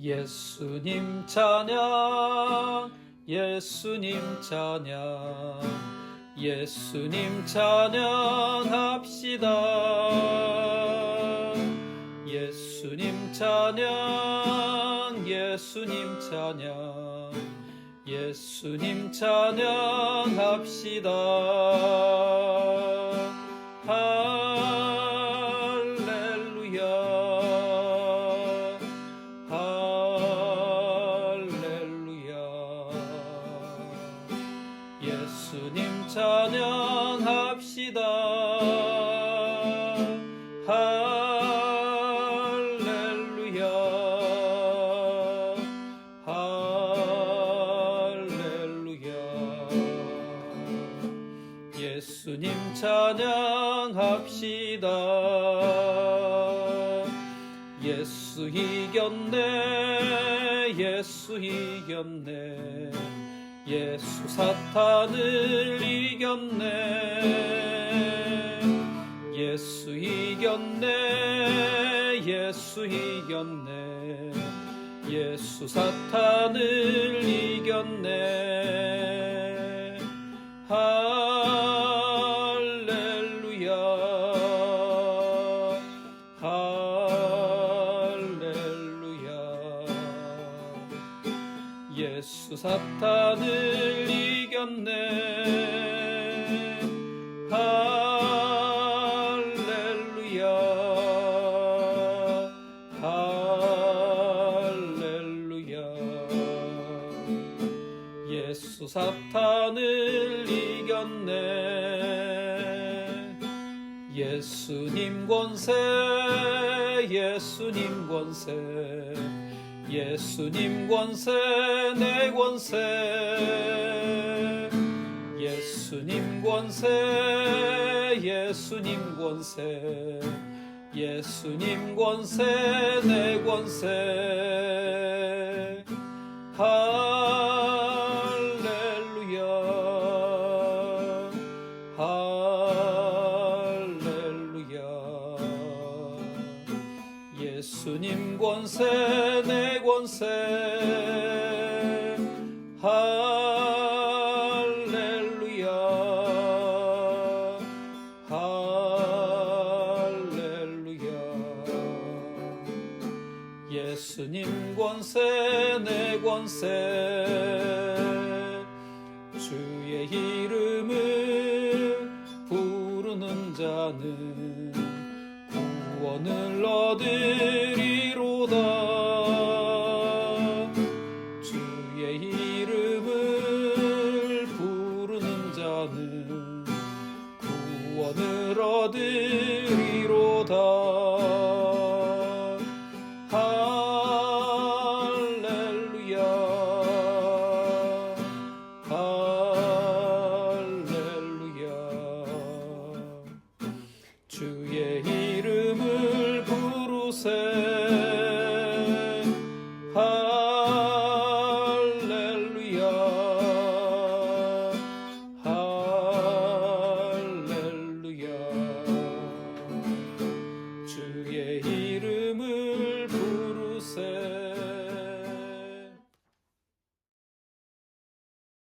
예수님 찬양 예수님 찬양 예수님 찬양합시다. 예수님 찬양 예수님 찬양 예수님 찬양합시다 예수님 찬양합시다. 할렐루야. 할렐루야. 예수님 찬양합시다. 예수 이겼네. 예수 이겼네 예수 사탄을 이겼네. 예수 이겼네. 예수 이겼네. 예수 사탄을 이겼네 사탄을 이겼네. 할렐루야. 할렐루야. 예수 사탄을 이겼네. 예수님 권세 예수님 권세 예수님 권세 내 권세. 예수님 권세 예수님 권세. 예수님 권세 내 권세. 할렐루야. 할렐루야. 예수님 권세 내 권세 할렐루야. 할렐루야. 예수님 권세 내 권세. 주의 이름을 부르는 자는 구원을 얻으 자는 구원을 얻으리로다. 주의 이름을 부르세